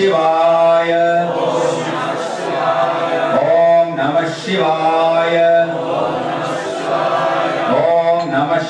शिवाय ॐ नमः शिवाय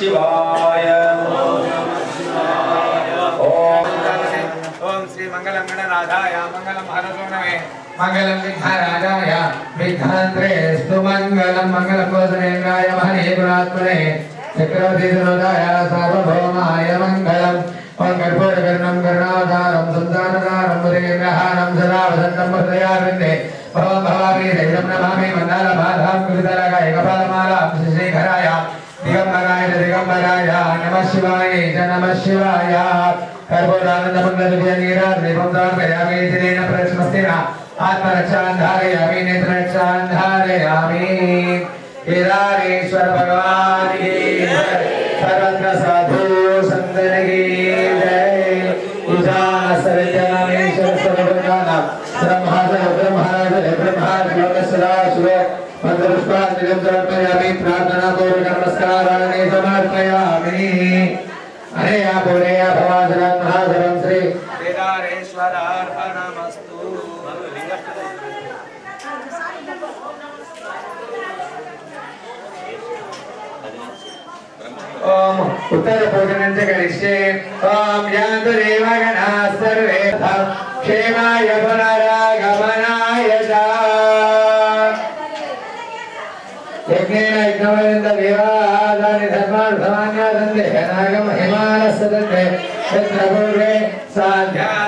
శివాయ ఓం శ్రీ మంగళం గణనాథాయ మహనీపురాత్మనే చక్రవర్తిదాయ సార్వభౌమాయ మంగళం कर्पूरकर्णं कर्णाधारं सन्तानदारं मुदिग्रहाणं सदा वसन्तं हृदयाविन्दे भवं भवामि दैलं नमामि मन्दालबाधां कृतलगायकफलमालां శివాయ నమ శివాయ కర్పూరానందమంగళ నీరాద్రిపందార్పయామేతిరేణ ప్రశ్మస్తిన ఆత్మరక్షాంధారయామి నేత్రరక్షాంధారయామి ఇరారేశ్వర భగవాన్ मधुपुष्पादिकं समर्पयामि प्रार्थनापूर्वकनमस्काराणि समर्पयामि अनया पूर्णया भवासनं महासनं श्री वेदारेश्वरार्पणमस्तु ओम उत्तर पूजनं च करिष्ये ओम यान्तु देवगणाः सर्वे क्षेमाय फलाय सदते प्रभुरे साध्या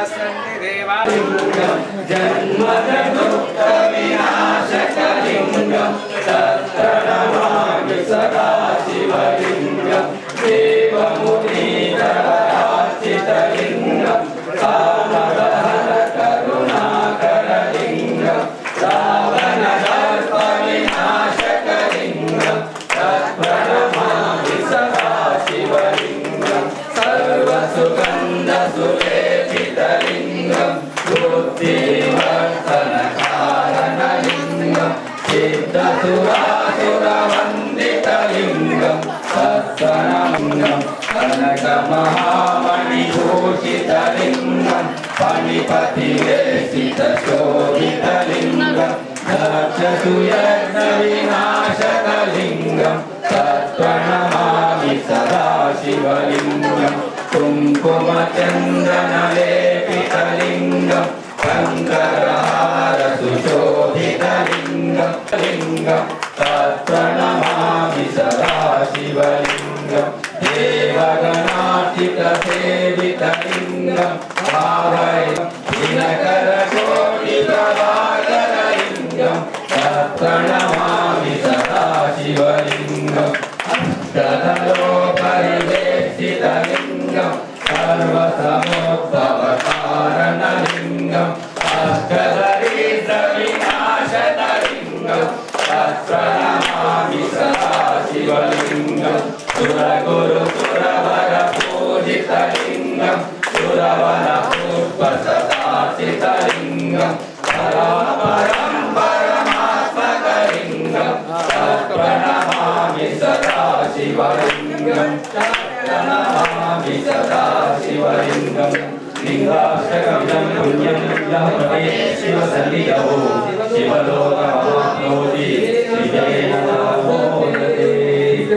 शोभितलिङ्गं पणिपतिवेशितशोभितलिङ्गं दक्षतु यज्ञविनाशकलिङ्गं तत्त्वनमामि सदा शिवलिङ्गं कुङ्कुमचन्दनलेपितलिङ्गं शङ्करहारसुशोभितलिङ्गं लिङ्गं तत्त्वनमामि सदा शिवलिङ्गम् 감사합니다.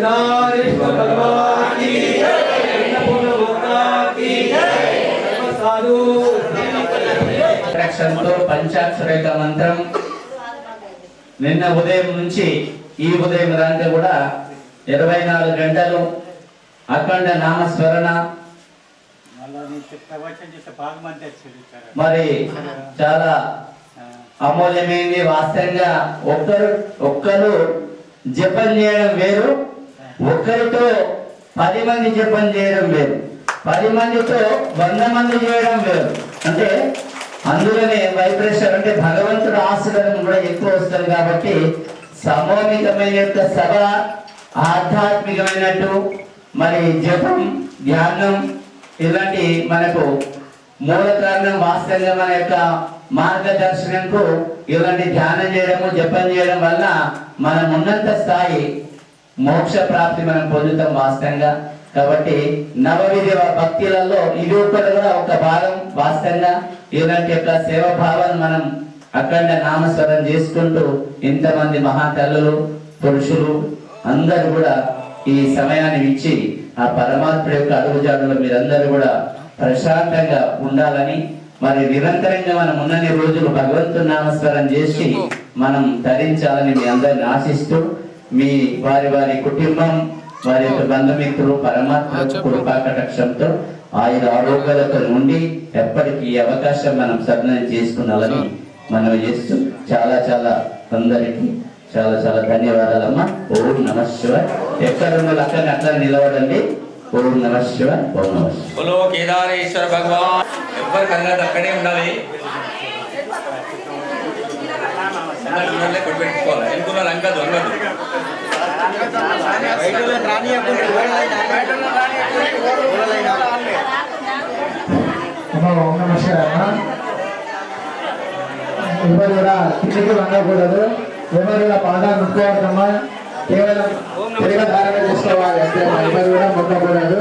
విఘ్నారీశ్వర మంత్రం. నిన్న ఉదయం నుంచి ఈ ఉదయం రాంటే కూడా ఇరవై నాలుగు గంటలు అఖండ నామస్మరణ. మరి చాలా అమూల్యమైంది వాస్తవంగా ఒక్కరు ఒక్కరు జపం చేయడం వేరు ఒకరితో పది మంది జపం చేయడం లేదు. పది మందితో వంద మంది చేయడం లేదు. అంటే అందులోనే వైబ్రేషన్ అంటే భగవంతుడు ఆశీర్వాదం కూడా ఎక్కువ వస్తుంది కాబట్టి సమూహికమైన యొక్క సభ ఆధ్యాత్మికమైనట్టు మరి జపం ధ్యానం ఇలాంటి మనకు మూల కారణం వాస్తవంగా మన యొక్క మార్గదర్శనంకు ఇలాంటి ధ్యానం చేయడము జపం చేయడం వల్ల మనం ఉన్నంత స్థాయి మోక్ష ప్రాప్తి మనం పొందుతాం వాస్తవంగా. కాబట్టి నవవిధి భక్తులలో ఇది ఒక్కటి కూడా ఒక భాగం వాస్తవంగా. ఇలాంటి యొక్క సేవ భావాన్ని మనం అఖండ నామస్వరం చేసుకుంటూ ఇంతమంది మహాతల్లులు పురుషులు అందరూ కూడా ఈ సమయాన్ని ఇచ్చి ఆ పరమాత్మ యొక్క అడుగుజాడులో మీరందరూ కూడా ప్రశాంతంగా ఉండాలని మరి నిరంతరంగా మనం ఉన్నన్ని రోజులు భగవంతు నామస్మరం చేసి మనం ధరించాలని మీ అందరిని ఆశిస్తూ మీ వారి వారి కుటుంబం వారి యొక్క బంధుమిత్రులు పరమాత్మ కృపా కటాక్షంతో ఆయన ఆరోగ్యాలతో ఉండి ఎప్పటికీ ఈ అవకాశం మనం సద్వినియోగం చేసుకున్నాలని మనం చేస్తూ చాలా చాలా అందరికీ చాలా చాలా ధన్యవాదాలమ్మా. ఓం నమ శివ. ఎక్కడ ఉన్న అక్కడ అట్లా నిలవడండి ఓం నమ శివ. ఓం నమ శివ. కేదారేశ్వర భగవాన్. ఎవ్వరు కదలదు అక్కడే ఉండాలి. ನನ್ನಲ್ಲೇ ಕೊಡ್ಬೇಕು ಕೋಲ ಎಂಟು ಹಂಗದು ಹಂಗದು ಓಂ ನಮ ಶಿವಾಯ ಇವರೆಲ್ಲ ಕಿಂದಿಗೆ వంగకూడదు ఎవరైనా పాదాలు ముట్టుకోవడమ్మా కేవలం తిరగ ధారణ చేసుకోవాలి అంతే ఎవరు కూడా ముట్టకూడదు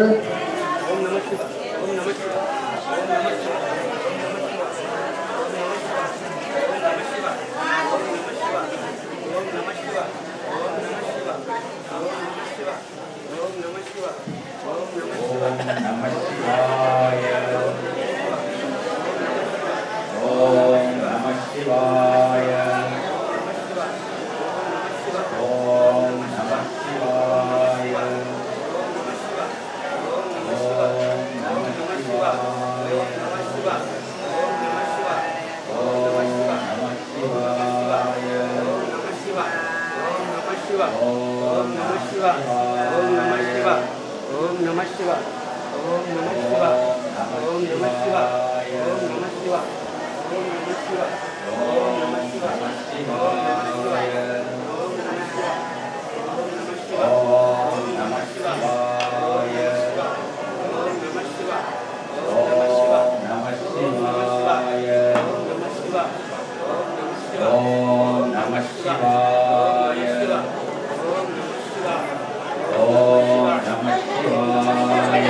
어, 남아 시와야. 어, 남아 시와야.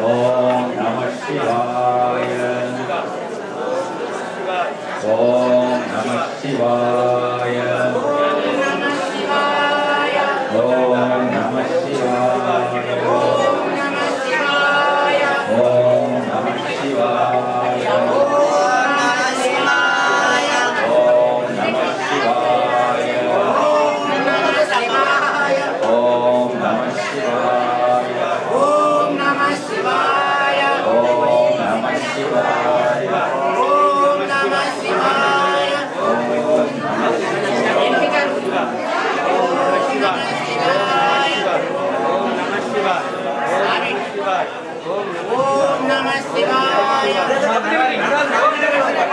어, 남아 시와야. 어, 남아 시와야.